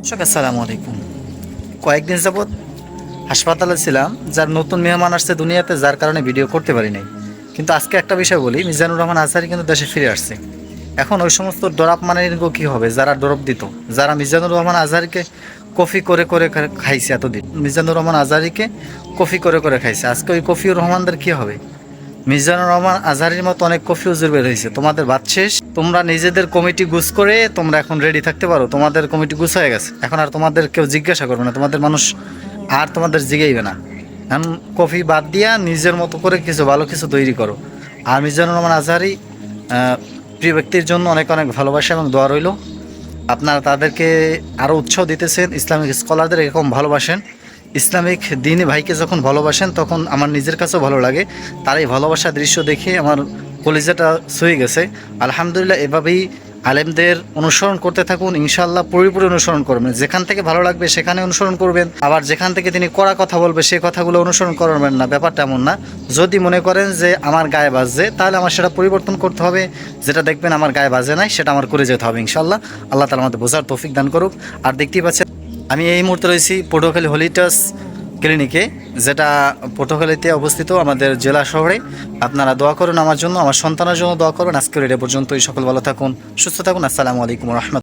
দর্শক, আসসালামু আলাইকুম। কয়েকদিন যাবৎ হাসপাতালে ছিলাম, যার নতুন মেহমান আসছে দুনিয়াতে, যার কারণে ভিডিও করতে পারি নাই। কিন্তু আজকে একটা বিষয় বলি, মিজানুর রহমান আজহারি কিন্তু দেশে ফিরে আসছে। এখন ওই সমস্ত ডরাপ মানে কী হবে? যারা ডরপ দিত, যারা মিজানুর রহমান আজহারিকে কফি করে করে খাইছে এতদিন। মিজানুর রহমান আজহারিকে কফি করে করে খাইছে। আজকে ওই কফিউর রহমানদের কি হবে? মিজানুর রহমান আজহারির মতো অনেক কফি উজুর বের হয়েছে। তোমাদের বাদ শেষ। তোমরা নিজেদের কমিটি গুছ করে তোমরা এখন রেডি থাকতে পারো। তোমাদের কমিটি গুছ হয়ে গেছে। এখন আর তোমাদের কেউ জিজ্ঞাসা করবে না। তোমাদের মানুষ আর তোমাদের জিগেইবে না। এখন কফি বাদ দিয়া নিজের মতো করে কিছু ভালো কিছু তৈরি করো। আর মিজানুর রহমান আজহারি প্রিয় ব্যক্তির জন্য অনেক অনেক ভালোবাসা এবং দোয়া রইল। আপনারা তাদেরকে আরও উৎসাহ দিতেছেন। ইসলামিক স্কলারদের এরকম ভালোবাসেন। ইসলামিক দিনী ভাইকে যখন ভালোবাসেন, তখন আমার নিজের কাছেও ভালো লাগে। তার এই ভালোবাসার দৃশ্য দেখে আমার কলিজাটা সয়ে গেছে। আলহামদুলিল্লাহ, এভাবেই আলেমদের অনুসরণ করতে থাকুন। ইনশাল্লাহ পুরোপুরি অনুসরণ করবেন। যেখান থেকে ভালো লাগবে সেখানে অনুসরণ করবেন। আবার যেখান থেকে তিনি কড়া কথা বলবে সেই কথাগুলো অনুসরণ করবেন না। ব্যাপারটা এমন না। যদি মনে করেন যে আমার গায়ে বাজছে, তাহলে আমার সেটা পরিবর্তন করতে হবে। যেটা দেখবেন আমার গায়ে বাজে নাই, সেটা আমার করে যেতে হবে ইনশাল্লাহ আল্লাহ তালা আমাদের বোঝার তৌফিক দান করুক। আর দেখতেই পাচ্ছেন আমি এই মুহূর্তে রয়েছি পটুয়াখালী হলিটাস ক্লিনিকে, যেটা পটুয়াখালীতে অবস্থিত আমাদের জেলা শহরে। আপনারা দোয়া করুন আমার জন্য, আমার সন্তানের জন্য দোয়া করুন আজকের এটা পর্যন্ত এই সকল ভালো থাকুন, সুস্থ থাকুন। আসসালামু আলাইকুম রহমত